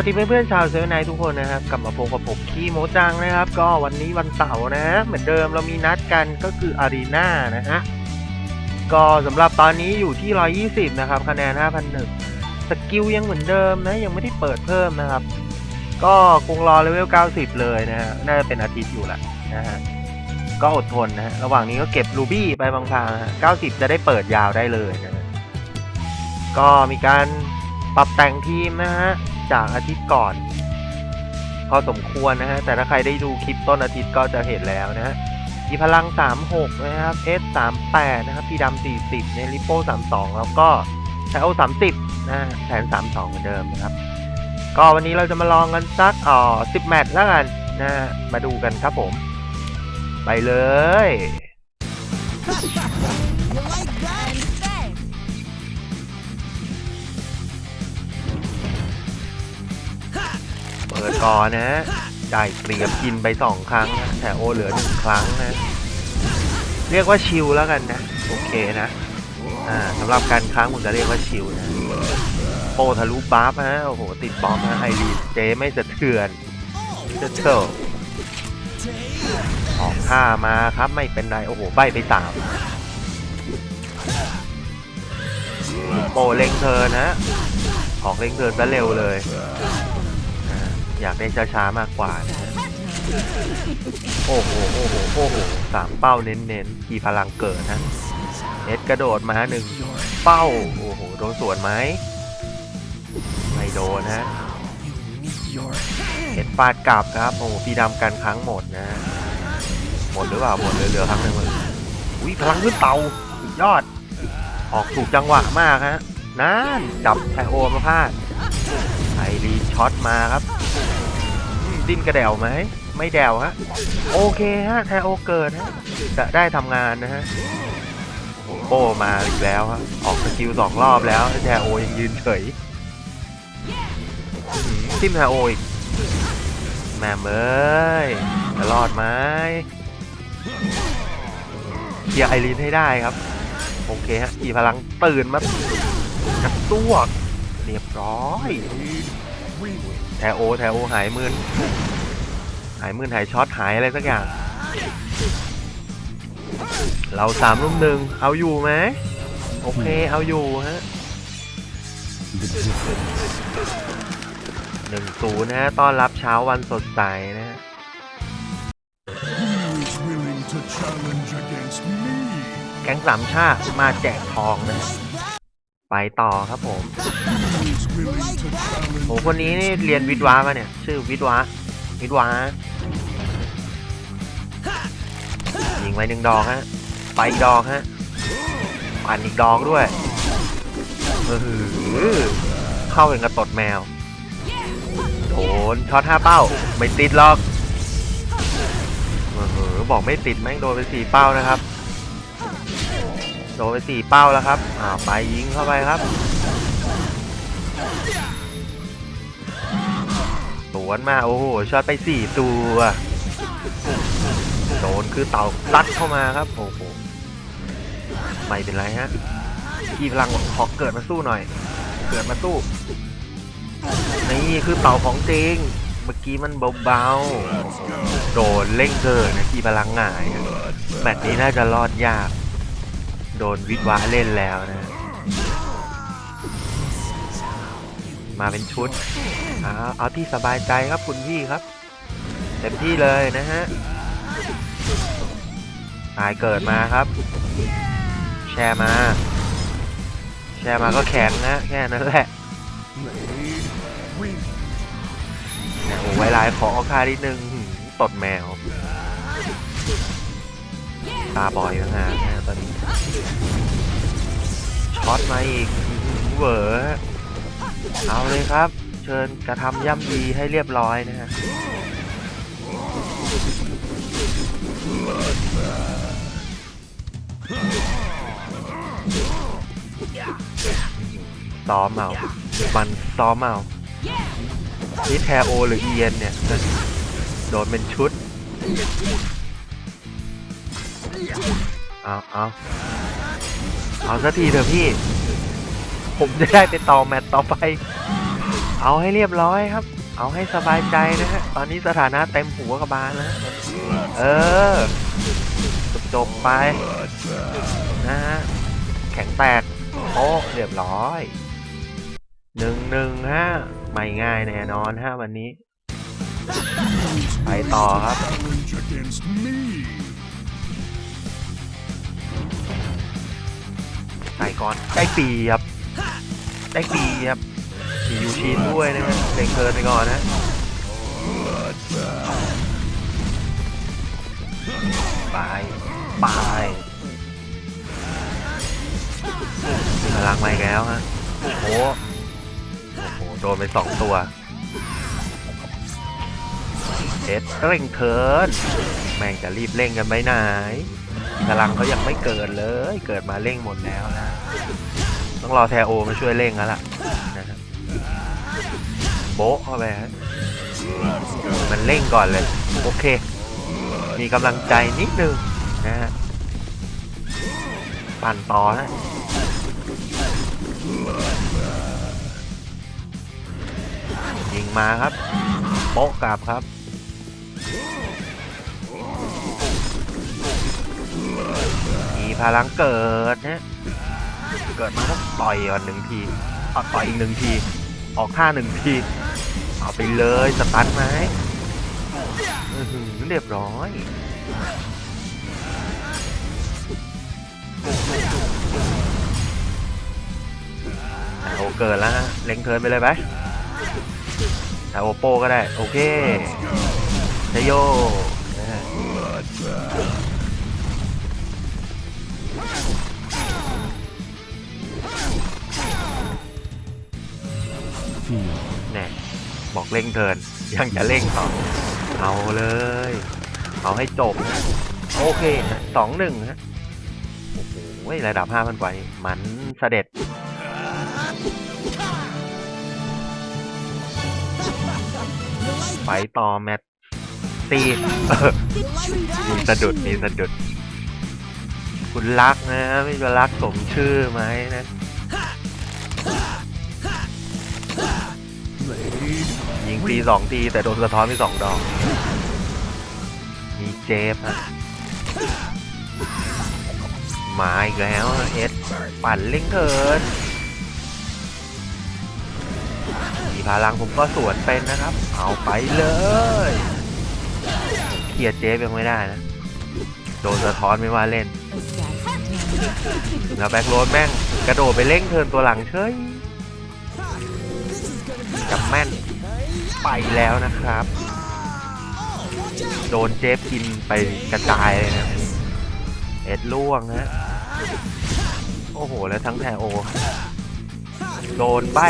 สวัสดีเพื่อนๆชาวเซอร์ไนทุกคนนะครับกลับมาพบกับผมคีโมจังนะครับ ก็วันนี้วันเสาร์นะเหมือนเดิมเรามีนัดกันก็คืออารีนานะฮะก็สำหรับตอนนี้อยู่ที่ 120 นะครับ คะแนน 5,001สกิลยังเหมือนเดิมนะ ยังไม่ได้เปิดเพิ่มนะครับ ก็คงรอเลเวล 90 เลยนะฮะน่าจะเป็นอาทิตย์อยู่แหละนะฮะก็อดทนนะฮะระหว่างนี้ก็เก็บรูบี้ไปบางพางๆนะฮะ90 จะได้เปิดยาวได้เลยนะก็มีการ ปรับแต่งทีมนะฮะ จากอาทิตย์ก่อน พอสมควรนะฮะ แต่ถ้าใครได้ดูคลิปต้นอาทิตย์ก็จะเห็นแล้วนะฮะอีพลัง 36 นะครับ S 38นะครับพีดำ40เนลิโป้32 แล้วก็ไทโอ30นะฮะแผน32 เหมือนเดิมนะครับ ก็วันนี้เราจะมาลองกันสักอ๋อ10 แมตช์แล้วกันนะมาดูกันครับผม ไปเลย ก่อนนะฮะได้เปรียบกินไปสองครั้งนะแต่โอเหลือหนึ่งครั้งนะ เรียกว่าชิลแล้วกันนะ โอเคนะ อ่าสำหรับการค้างผมจะเรียกว่าชิลนะ โปทะลุบัฟฮะ โอ้โห ติดบอมนะไอรีเจไม่สะเทือนเจเชลออกท่ามาครับไม่เป็นไร โอ้โห ใบไปสามโปเล็งเธอนะ ออกเล็งเธอซะเร็วเลย อ่าอยากได้ช้าๆมากกว่านะโอ้โห โอ้โห โอ้โห สามเป้าเน้นๆทีพลังเกิดนะเน็ตกระโดดมาหนึ่งเป้า โอ้โห โดนสวนไหม ไม่โดนนะเห็นฟาดกลับครับ โอ้โหพี่ดำกันครั้งหมดนะ หมดหรือเปล่า หมดเหลือๆครั้งหนึ่งเลยอุ้ยพลังขึ้นเตาสุดยอด ออกถูกจังหวะมากฮะนั่นจับไทโอมาพลาดไอรีน ช็อตมาครับ ดิ้นกระเดวไหม ไม่แดวฮะ โอเคฮะ ไทโอเกิดฮะ จะได้ทำงานนะฮะโอ้โหโป้มาอีกแล้วฮะ ออกสกิลสองรอบแล้วไทโอยังยืนเฉยทิมไทโออีกแม่เอ้ยจะรอดไหมเคลียร์ไอรีนให้ได้ครับ โอเคฮะอีพลังตื่นมากระตัวเรียบร้อย แทโอแทโอหายมืนหายมืนหายช็อตหายอะไรสักอย่าง เราสามรุ่มหนึ่งเอาอยู่ไหมโอเคเอาอยู่ฮะหนึ่งศูนย์นะฮะต้อนรับเช้าวันสดใสนะฮะแก๊งสามชาติมาแจกทองนะ ไปต่อครับผม Who is willing to challenge โหคนนี้นี่เรียนวิทวะมาเนี่ย ชื่อวิทวะวิทวะยิงไปหนึ่งดอกฮะ ไปอีกดอกฮะปั่นอีกดอกด้วยเออเข้าเป็นกระตดแมวโดนช็อตห้าเป้า ไม่ติดหรอกเออบอกไม่ติดแม่งโดนไปสี่เป้านะครับ โดนไปสี่เป้าแล้วครับอ้าไปยิงเข้าไปครับ สวนมาโอ้โหช็อตไปสี่ตัวโดนคือเต่าซัดเข้ามาครับโอ้โหไม่เป็นไรฮะพี่พลังขอเกิดมาสู้หน่อย เกิดมาสู้นี่คือเต่าของจริงเมื่อกี้มันเบาๆโดนเล่งเกินนะพี่พลังหงายแมตช์นี้น่าจะรอดยาก โดนวิทวะเล่นแล้วนะ มาเป็นชุดเอาเอาที่สบายใจครับคุณพี่ครับเต็มที่เลยนะฮะตายเกิดมาครับ แชร์มา แชร์มาก็แข็งนะแค่นั้นแหละโอ้ไวไลน์ขออค่านิดนึงตดแมว ตาบอยนะฮะตอนนี้ช็อตมาอีกอื้อหือเหวอ เอาเลยครับ เชิญกระทำย่ำดีให้เรียบร้อยนะฮะซ้อมเอามันซ้อมเอานี่แทโอหรือเอียนเนี่ย โดนเป็นชุด เอาเอาเอาสักทีเถอะพี่ ผมจะได้ไปต่อแมตต์ต่อไป เอาให้เรียบร้อยครับ เอาให้สบายใจนะฮะ ตอนนี้สถานะเต็มหัวกระบาลแล้วเออ จบไปนะฮะ แข็งแตกโอ้เรียบร้อยหนึ่งหนึ่งฮะไม่ง่ายแน่นอนฮะวันนี้ ไปต่อครับ Challenge against me. ไปก่อนได้เปรีบ ได้เปรียบมียูชีด้วยนะฮะเด็กเคินไปก่อนนะไปไปมีพลังมาอีกแล้วฮะโอ้โหโอ้โหโดนไปสองตัวเอ็ดเร่งเทินแม่งจะรีบเร่งกันไปไหนพลังเขายังไม่เกิดเลย เกิดมาเร่งหมดแล้วนะ ต้องรอแทโอมาช่วยเร่งแล้วล่ะนะครับโบ๊ะเข้าไปฮะมันเร่งก่อนเลย โอเค มีกำลังใจนิดนึงนะฮะปั่นต่อฮะยิงมาครับ โป๊ะกลับครับมีพลังเกิดนะ เกิดมาต้องต่อยก่อนหนึ่งทีเอาต่อยอีกหนึ่งที ออกท่าหนึ่งที เอาไปเลยสตันไหมอื้อหือเรียบร้อยโอเกิดแล้วฮะเล็งเทินไปเลยไหมแต่โอโปก็ได้ โอเคชโย บอกเร่งเทิน ยังจะเร่งต่อ เอาเลย เอาให้จบ โอเคสองหนึ่งฮะ โอ้โหระดับห้าพันกว่านี่มันเสด็จไปต่อแมตตีมีสะดุดมีสะดุด คุณรักนะ ไม่จะรักสมชื่อไหมนะ ยิงตีสองทีแต่โดนสะท้อนไปสองดอก มีเจฟอะมาอีกแล้วเอสปั่นเล่งเกิน มีพลังผมก็สวนเป็นนะครับ เอาไปเลยเคลียร์เจฟยังไม่ได้นะ โดนสะท้อนไม่ว่าเล่นแล้วแบ็คโรดแม่ง กระโดดไปเล่งเทินตัวหลังเฉยจำแม่น ไปแล้วนะครับ โดนเจฟกินไปกระจายเลยนะเอ็ดล่วงนะโอ้โห แล้วทั้งแทโอ โดนใบ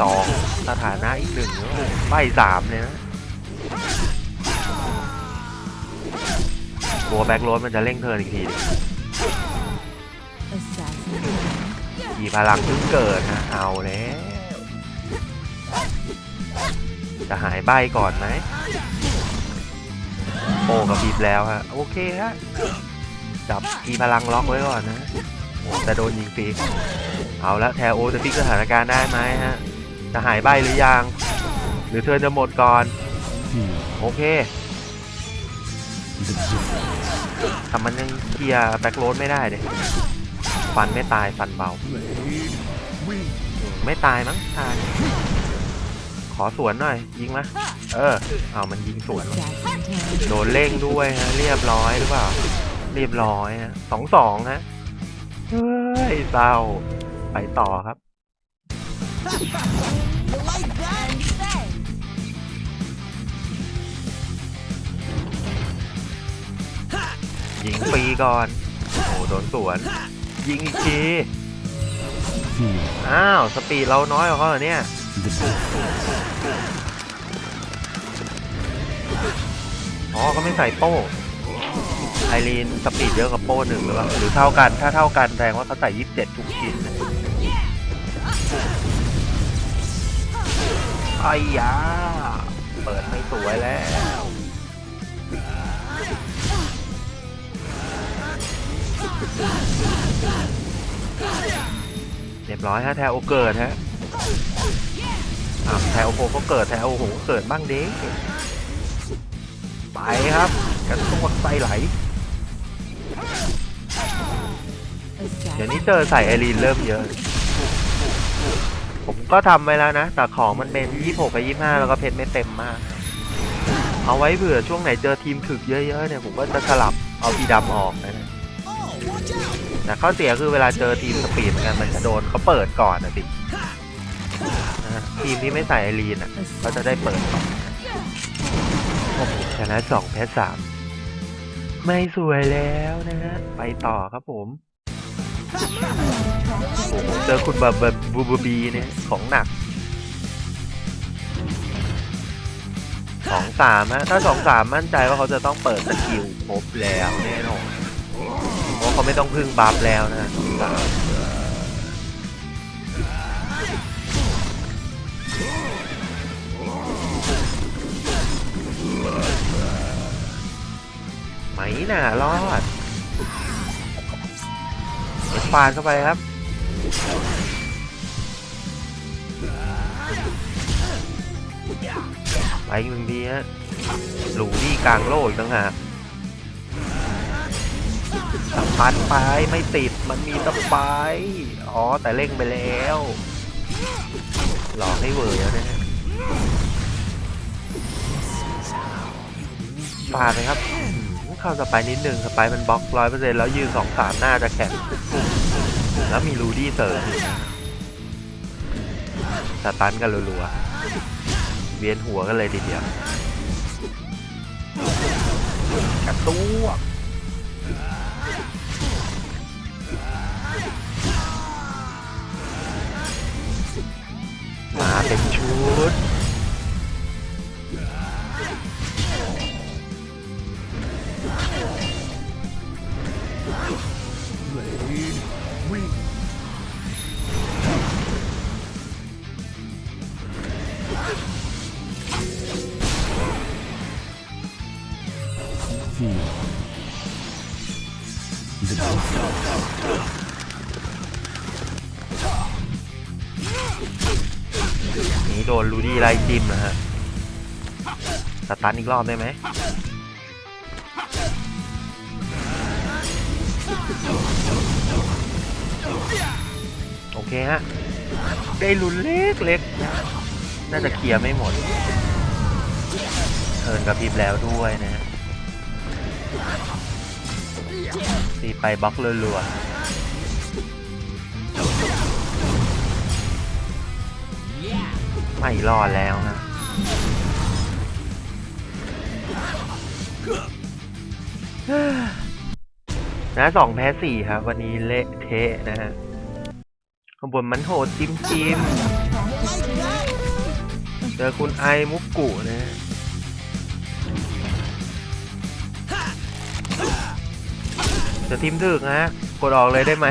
สองสถานะอีกหนึ่งใบสามเลยนะตัวแบ็คโรดมันจะเร่งเทิร์นอีกทีหนึ่งขี่พลังเพิ่งเกิดนะ เอาแล้ว จะหายใบก่อนไหมโป้กับบีบแล้วฮะโอเคฮะจับกีพลังล็อกไว้ก่อนนะโอ้แต่โดนยิงฟรีเอาละแทโอจะพลิกสถานการณ์ได้ไหมฮะจะหายใบหรือยัง หรือเธอจะหมดก่อนโอเคทำมันยังเคลียร์แบ็คโรดไม่ได้เลยฟันไม่ตายฟันเบา ไม่ตายมั้งตาย อสวนหน่อย ยิงมาเออ เอามันยิงสวนว่ะโดนเร่งด้วยฮะ เรียบร้อยหรือเปล่า เรียบร้อยฮะสองสองฮะ เฮ้ยเศร้า ไปต่อครับ You like that? Thanks. ยิงฟรีก่อน โอ้โหโดนสวน ยิงอีกที อ้าว สปีดเราน้อยกว่าเขาเหรอเนี่ย อ๋อเขาไม่ใส่โป้ไอรีนสปีดเยอะกว่าโป้หนึ่งหรือเปล่าหรือเท่ากัน ถ้าเท่ากันแสดงว่าเขาใส่ยี่สิบเจ็ดทุกชิ้นไอ้ยา เปิดไม่สวยแล้ว เรียบร้อยฮะแทโอเกิดฮะ อะแถวโพก็เกิดแถวโอ้โหเกิดบ้างเด้ไปครับกันตัวไส้ไหลเดี๋ยวนี้เจอใส่ไอรีนเริ่มเยอะ ผมก็ทำไว้แล้วนะ แต่ของมันเป็น26กับ25แล้วก็เพชรไม่เต็มมาก เอาไว้เผื่อช่วงไหนเจอทีมถึกเยอะๆเนี่ย ผมก็จะสลับเอาพีดำออกนะแต่ข้อเสียคือเวลาเจอทีมสปีดเหมือนกันมันจะโดนเขาเปิดก่อนนะสิ ทีมที่ไม่ใส่ไอรีนอะก็จะได้เปิดชนะสองแพ้สามไม่สวยแล้วนะฮะ ไปต่อครับผมเจอคุณแบบแบบบูบูบีเนี่ยของหนักสองสามฮะ ถ้าสองสามมั่นใจว่าเขาจะต้องเปิดสกิลครบแล้วแน่นอนเพราะเขาไม่ต้องพึ่งบัฟแล้วนะสองสาม ไหมน่ารอดเอ็ฟานเข้าไปครับไปอีกหนึ่งทีฮะหลูนี่กลางโลกอีกต่างหากสัมพันธ์ไปไม่ติดมันมีสไปร์อ๋อแต่เร่งไปแล้ว หลอกให้เวอร์แล้วนะฮะ ฟาดเลยครับเข้าสไปนิดหนึ่งสไปมันบล็อกร้อยเปอร์เซ็นต์แล้วยืนสองสามหน้าจะแข็งแล้วมีรูดี้เสริมอีกนะสตันกันรัวๆเวียนหัวกันเลยทีเดียวกระตุ้วมาเป็นชุด ไล่จิ้มนะฮะสตันอีกรอบได้ไหมโอเคฮะ ได้ลุ้นเล็กเล็กๆนะน่าจะเคลียร์ไม่หมดเทินกระพริบแล้วด้วยนะฮะตีไปบล็อกรัวๆ ไม่รอดแล้วนะนะสองแพ้สี่ครับ วันนี้เละเทะนะฮะข้างบนมันโหดจิมจิมเจอคุณไอมุกกุนะ จะทีมถึกนะฮะกดออกเลยได้ไหม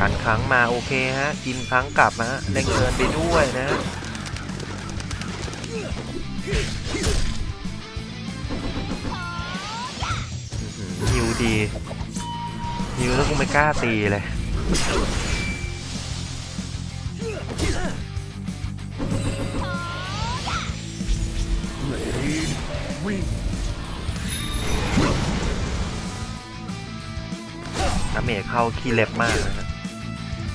การครั้งมาโอเคฮะ กินครั้งกลับนะฮะเล่งเกินไปด้วยนะ ฮิวดี ฮิวแล้วกูไม่กล้าตีเลยน้ำเมจเข้าขี้เล็บมากนะ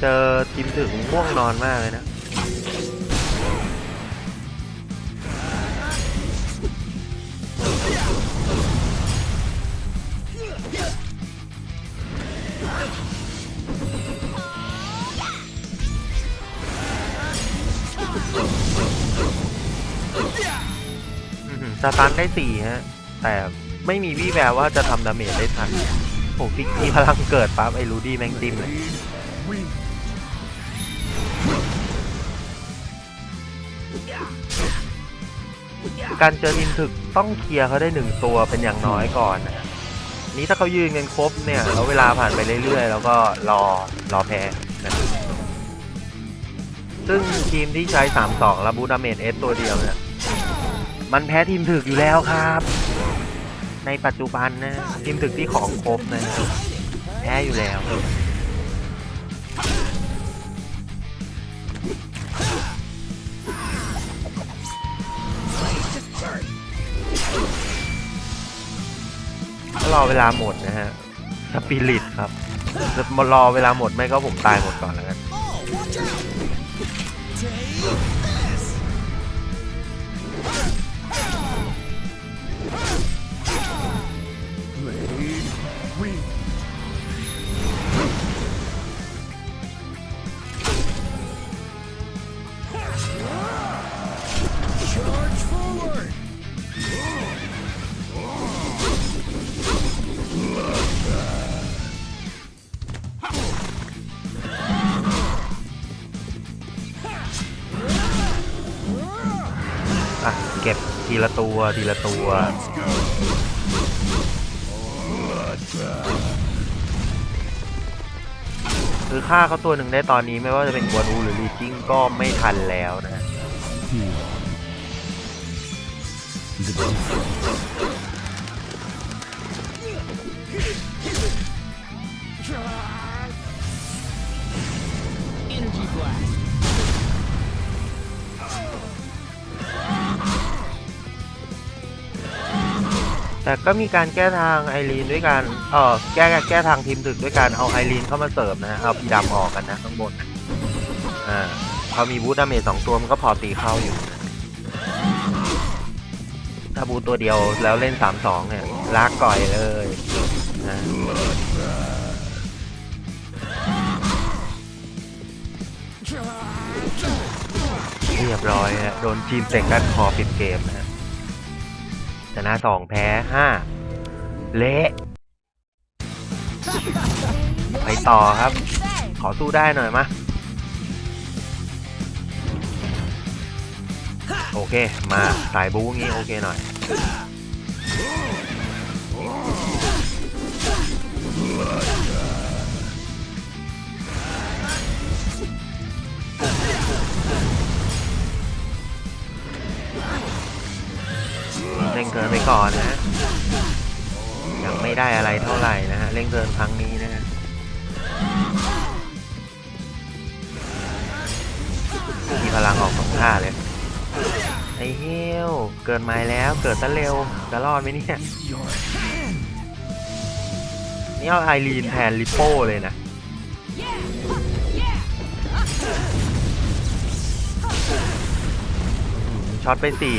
เจอทีมถึงม่วงนอนมากเลยนะ สตาร์ทได้สี่ฮะ แต่ไม่มีวี่แววว่าจะทำดาเมจได้ทันผมพิกมีพลังเกิดปั๊บไอ้รูดี้แม่งติมเลย การเจอทีมถึกต้องเคลียร์เขาได้หนึ่งตัวเป็นอย่างน้อยก่อนนะนี้ถ้าเขายืนกันครบเนี่ยแล้วเวลาผ่านไปเรื่อยๆ แล้วก็รอรอแพ้นะซึ่งทีมที่ใช้ 3-2 แล้วบูดาเมจเอสตัวเดียวเนี่ยมันแพ้ทีมถึกอยู่แล้วครับ ในปัจจุบันนะทีมถึกที่ของครบนะแพ้อยู่แล้ว รอเวลาหมดนะฮะสปิริตครับจะรอเวลาหมดไม่ก็ผมตายหมดก่อนแล้วกัน ละตัว ทีละตัวคือฆ่าเขาตัวหนึ่งได้ตอนนี้ไม่ว่าจะเป็นกวนอูหรือลีจิ้งก็ไม่ทันแล้วนะ แต่ก็มีการแก้ทางไอรีนด้วยการเออแก้แก้ทางทีมถึกด้วยการเอาไอรีนเข้ามาเสริมนะเอาพีดำออกกันนะข้างบนอ่าพอมีบูทดาเมจสองตัวมันก็พอตีเข้าอยู่ ถ้าบูตัวเดียวแล้วเล่นสามสองเนี่ยลากก่อยเลยนะเรียบร้อยฮะโดนทีมเต็งกันคอปิดเกมนะฮะ นะสองแพ้ห้าเละไปต่อครับ ขอสู้ได้หน่อยมะโอเค มาสายบู๊งี้โอเคหน่อย เล่งเกินไปก่อนนะยังไม่ได้อะไรเท่าไหร่นะฮะเล่งเกินครั้งนี้นะฮะมีพลังออกสองท่าเลยไอ้เหี้ยวเกินไม้แล้วเกิดซะเร็วจะรอดไหมเนี่ยนี่เอาไอรีนแทนลิโป้เลยนะช็อตไปสี่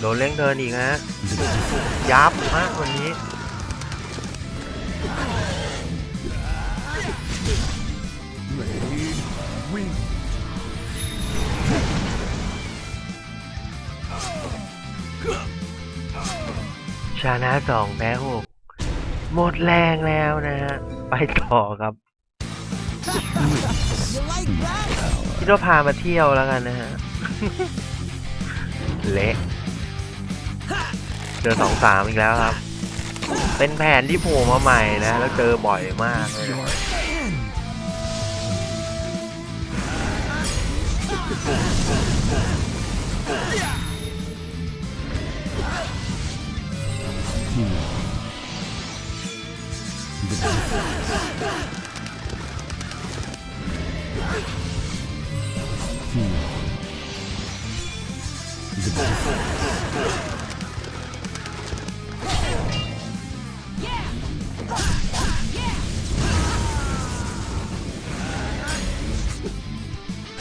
โดนเล่งเทินอีกฮะยับมากวันนี้ Blade. Win. ชนะสองแพ้หกหมดแรงแล้วนะฮะ ไปต่อครับ You like that? คิดว่าพามาเที่ยวแล้วกันนะฮะ เละ เจอสองสามอีกแล้วครับ เป็นแผนที่โผล่มาใหม่นะ แล้วเจอบ่อยมากเลย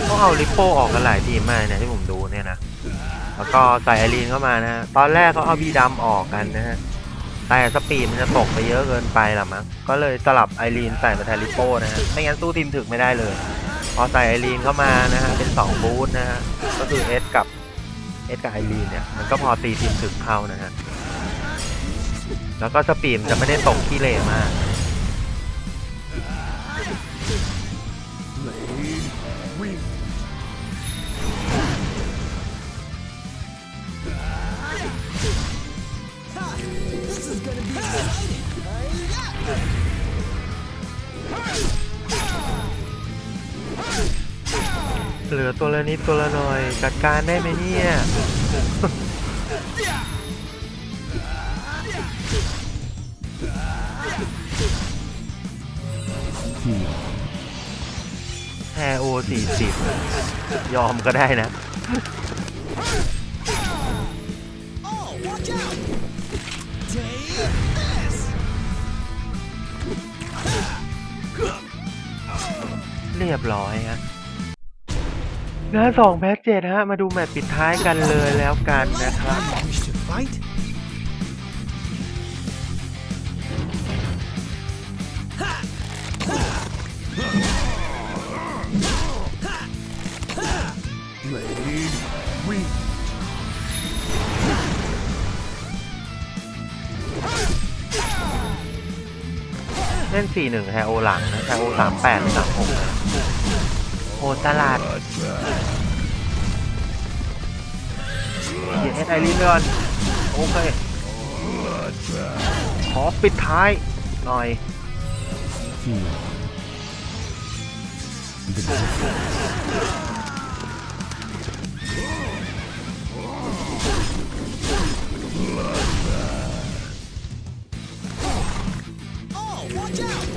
ต้องเอาลิปโป้ออกกันหลายทีมมากนะที่ผมดูเนี่ยนะ แล้วก็ใส่ไอรีนเข้ามานะ ตอนแรกเขาเอาบีดำออกกันนะฮะ แต่สปีดมันจะตกไปเยอะเกินไปละมั้ง ก็เลยสลับไอรีนใส่มาแทนลิโป้นะฮะ ไม่งั้นสู้ทีมถึกไม่ได้เลย พอใส่ไอรีนเข้ามานะฮะ เป็น2บูธนะฮะ ก็คือเอสกับเอสกับไอรีนเนี่ย มันก็พอตีทีมถึกเข้านะฮะ แล้วก็สปีดมันจะไม่ได้ตกขี้เหร่มาก เหลือตัวละนิดตัวละหน่อย จัดการได้ไหมเนี่ย แอโอสี่สิบยอมก็ได้นะเรียบร้อยฮะงานสองแพ็กเจ็ดฮะ มาดูแมตช์ปิดท้ายกันเลยแล้วกันนะครับ ล่นสี่หนึ่งแฮโอหลังนะแฮโอสามแปดสามหกโอตลาดเขียนเอสไอรินก่อนโอเค ขอปิดท้ายหน่อย watch out!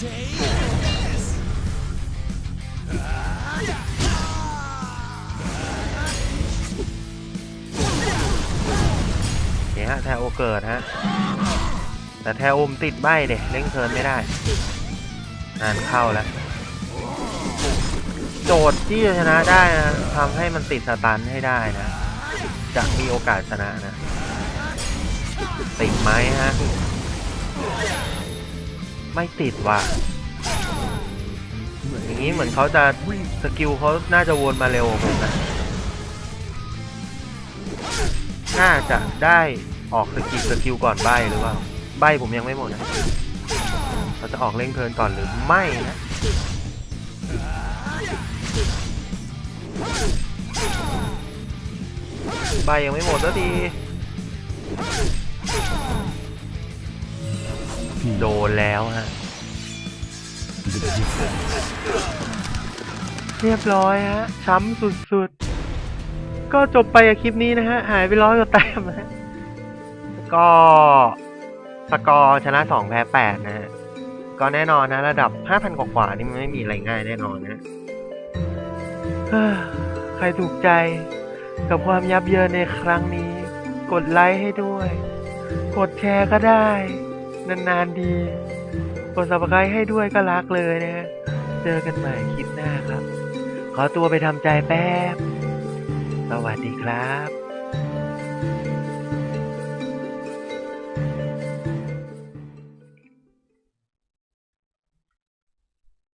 Take this! เนี่ยฮะแทโอเกิดฮะ แต่แทโอมติดใบเด็เล่งเทิร์นไม่ได้งานเข้าแล้ว โจทย์ที่จะชนะได้นะทำให้มันติดสตันให้ได้นะ จะมีโอกาสชนะนะ ติดไหมฮะ ไม่ติดว่ะอย่างนี้เหมือนเขาจะสกิลเขาน่าจะวนมาเร็วผมนะน่าจะได้ออกสกิลสกิลก่อนใบหรือเปล่าใบผมยังไม่หมดนะเขาจะออกเล่งเทินก่อนหรือไม่นะใบยังไม่หมดสักที โดนแล้วฮะ เรียบร้อยฮะ ช้ำสุดๆ ก็จบไปกับคลิปนี้นะฮะ หายไปร้อยกว่าแต้มฮะ ก็สกอร์ชนะ 2 แพ้ 8 นะฮะ ก็แน่นอนนะ ระดับ 5,000 กว่าๆนี่มันไม่มีอะไรง่ายแน่นอนนะใครถูกใจกับความยับเยินในครั้งนี้ กดไลค์ให้ด้วย กดแชร์ก็ได้ นานๆดีกดสับสไครให้ด้วยก็รักเลยนะฮะ เจอกันใหม่คลิปหน้าครับ ขอตัวไปทำใจแป๊บ สวัสดีครับ